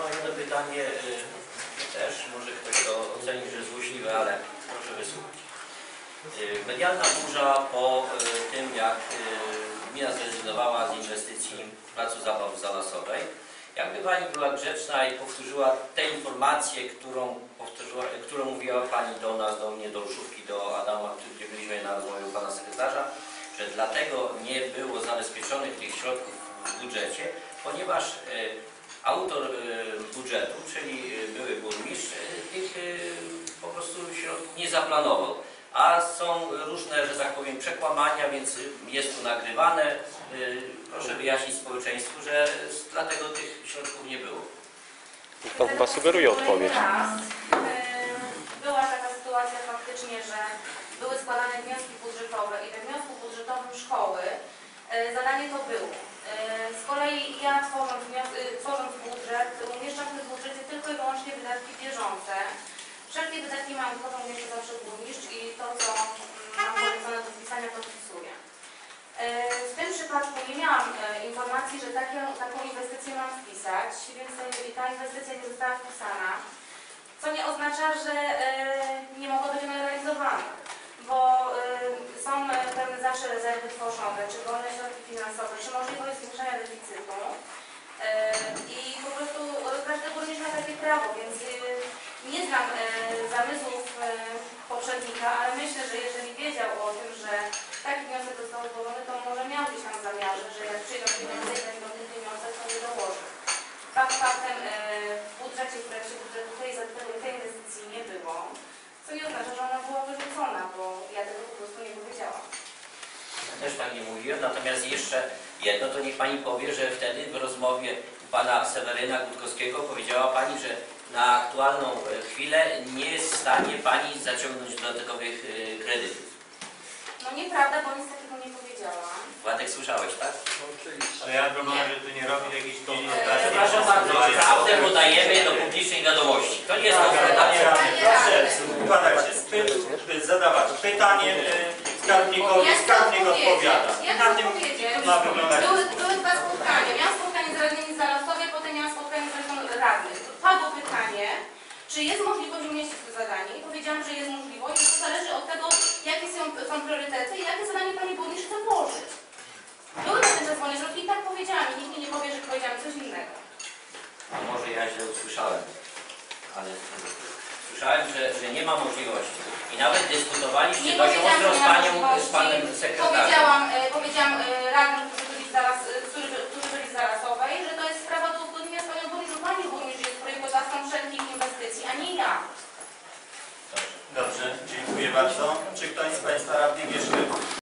mam jedno pytanie, y, też może ktoś to oceni, że złośliwe, ale proszę wysłuchać. Y, Medialna burza po y, tym, jak gmina zrezygnowała z inwestycji placu zabaw zalasowej, jakby Pani była grzeczna i powtórzyła te informacje, którą, powtórzyła, którą mówiła Pani do nas, do mnie, do Ruszówki, do Adama, gdzie byliśmy na rozmowie u Pana Sekretarza, że dlatego nie było zabezpieczonych tych środków w budżecie, ponieważ autor y, budżetu, czyli y, były burmistrz, y, tych po prostu środków nie zaplanował. A są różne, że tak powiem, przekłamania, więc jest to nagrywane. Proszę wyjaśnić społeczeństwu, że dlatego tych środków nie było. To chyba sugeruje odpowiedź. Była taka sytuacja faktycznie, że były składane wnioski budżetowe i we wniosku budżetowym szkoły zadanie to było. Z kolei kwotą umieszcza zawsze burmistrz i to, co mam polecone do wpisania, to wpisuję. E, W tym przypadku nie miałam e, informacji, że takie, taką inwestycję mam wpisać, więc e, ta inwestycja nie została wpisana, co nie oznacza, że nie mogła być ona realizowana, bo są pewne zawsze rezerwy tworzone, czy wolne środki finansowe, czy możliwość zwiększenia deficytu i po prostu każdy burmistrz ma takie prawo, więc nie znam zamysłów e, poprzednika, ale myślę, że jeżeli wiedział o tym, że taki wniosek został złożony, to może miał gdzieś tam zamiarze, że jak przyjdą pieniądze i będą te pieniądze, to je dołoży. Fakt faktem e, w budżecie, w projekcie budżetu tej, tej, inwestycji nie było, co nie oznacza, że ona była wyrzucona, bo ja tego po prostu nie powiedziałam. Ja też tak nie mówiłem, natomiast jeszcze jedno, to niech Pani powie, że wtedy w rozmowie Pana Seweryna Gutkowskiego powiedziała Pani, że na aktualną e, chwilę nie stanie Pani zaciągnąć dodatkowych e, kredytów. No nieprawda, bo nic takiego nie powiedziałam. Władek słyszałeś, tak? Ale ja proponuję, że tu nie robi jakiejś Eee, Przepraszam bardzo, prawdę podajemy do publicznej wiadomości. To nie jest Panie konfrontacja. radny, proszę układajcie, py, zadawać pytanie y, skarbnikowi, skarbnik odpowiada. Ja Na tym ma wyglądać były, były dwa spotkania. Miałam spotkanie z radnymi z Zalasowie, potem miałam spotkanie z radną radnych. Padło pytanie, czy jest możliwość umieścić to zadanie i powiedziałam, że jest możliwość, to zależy od tego, jakie są, są priorytety i jakie zadanie Pani Burmistrz chce włożyć. Były na ten wolne środki i tak powiedziałam i nikt mi nie powie, że powiedziałam coś innego. A może ja źle usłyszałem, ale słyszałem, że, że nie ma możliwości. I nawet dyskutowaliście dość ostro z Panią, z. Panem Sekretarzem. Powiedziałam, e, powiedziałam e, radnym, którzy byli zaraz, e, którzy, którzy byli z Zarasowej, że to jest sprawa do uzgodnienia z Panią Burmistrz, bo Pani Burmistrz jest projektodawcą wszelkich inwestycji, a nie ja. Dobrze. Dobrze, dziękuję bardzo. Czy ktoś z Państwa radnych jeszcze